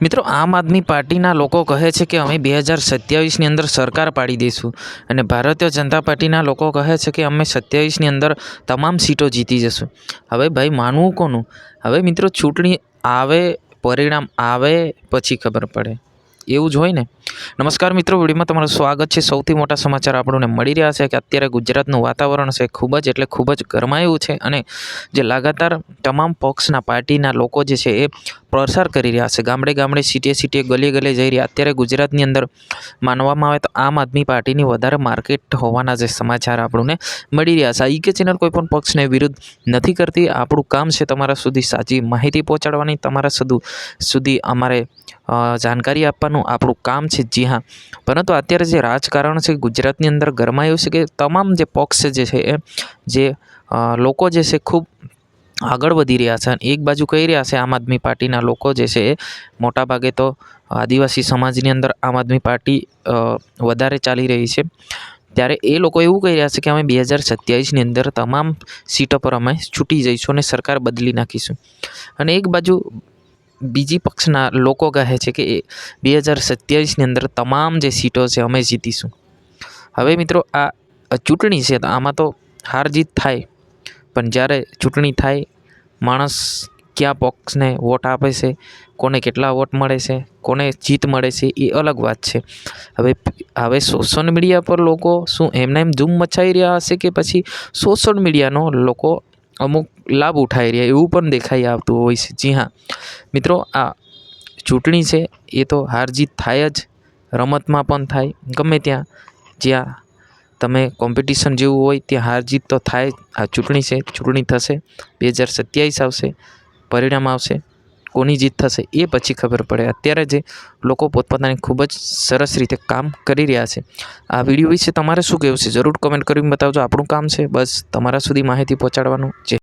મિત્રો, આમ આદમી પાર્ટીના લોકો કહે છે કે અમે બે હજાર સત્યાવીસની અંદર સરકાર પાડી દઈશું અને ભારતીય જનતા પાર્ટીના લોકો કહે છે કે અમે સત્યાવીસની અંદર તમામ સીટો જીતી જશું. હવે ભાઈ, માનવું કોનું? હવે મિત્રો, ચૂંટણી આવે, પરિણામ આવે, પછી ખબર પડે. એવું જ હોય ને? નમસ્કાર મિત્રો, વિડીયોમાં તમારું સ્વાગત છે. સૌથી મોટા સમાચાર આપણને મળી રહ્યા છે કે અત્યારે ગુજરાતનું વાતાવરણ છે ખૂબ જ એટલે ખૂબ જ ગરમાયું છે અને જે લગાતાર તમામ પક્ષના પાર્ટીના લોકો જે છે એ પ્રસાર કરી રહ્યા છે. ગામડે ગામડે, સીટીએ સીટીએ, ગલીએ ગલીએ જઈ રહ્યા. અત્યારે ગુજરાતની અંદર માનવામાં આવે તો આમ આદમી પાર્ટીની વધારે માર્કેટ હોવાના જે સમાચાર આપણને મળી રહ્યા છે. આ કે ચેનલ કોઈ પણ પક્ષને વિરુદ્ધ નથી કરતી. આપણું કામ છે તમારા સુધી સાચી માહિતી પહોંચાડવાની. તમારા સુધી સુધી અમારે જાણકારી આપવાનું આપણું કામ છે. જી હા. પરંતુ અત્યારે જે રાજકારણ છે, ગુજરાતની અંદર ગરમાયું છે કે તમામ જે પક્ષ જે છે એ, જે લોકો જે છે ખૂબ આગળ વધી રહ્યા છે અને એક બાજુ કહી રહ્યા છે આમ આદમી પાર્ટીના લોકો જે છે એ મોટાભાગે તો આદિવાસી સમાજની અંદર આમ આદમી પાર્ટી વધારે ચાલી રહી છે. ત્યારે એ લોકો એવું કહી રહ્યા છે કે અમે બે હજાર સત્યાવીસની અંદર તમામ સીટો પર અમે છૂટી જઈશું અને સરકાર બદલી નાખીશું. અને એક બાજુ બીજી પક્ષના લોકો કહે છે કે બે હજાર સત્યાવીસની અંદર તમામ જે સીટો છે અમે જીતીશું. હવે મિત્રો, આ ચૂંટણી છે, તો આમાં તો હાર જીત થાય, પણ જ્યારે ચૂંટણી થાય, માણસ કયા પક્ષને વોટ આપે છે, કોને કેટલા વોટ મળે છે, કોને જીત મળે છે, એ અલગ વાત છે. હવે હવે સોશિયલ મીડિયા પર લોકો શું એમને એમ ધૂમ મચાવી રહ્યા હશે કે પછી સોશિયલ મીડિયાનો લોકો અમુક લાભ ઉઠાવી રહ્યા, એવું પણ દેખાઈ આવતું હોય છે. જી હા. મિત્રો, આ ચૂંટણી છે, એ તો હાર જીત થાય જ, રમતમાં પણ થાય. ગમે ત્યાં જ્યાં તમે કોમ્પિટિશન જેવું હોય, ત્યાં હાર જીત તો થાય. આ ચૂંટણી છે, ચૂંટણી થશે, બે હજાર સત્યાવીસ આવશે, પરિણામ આવશે. કોની જીત થશે એ પછી ખબર પડે. અત્યારે જે લોકો પોતપોતાની ખૂબ જ સરસ રીતે કામ કરી રહ્યા છે. આ વીડિયો વિશે તમારે શું કહેવું છે? જરૂર કમેન્ટ કરીને બતાવજો. આપણું કામ છે બસ તમારા સુધી માહિતી પહોંચાડવાનું. જે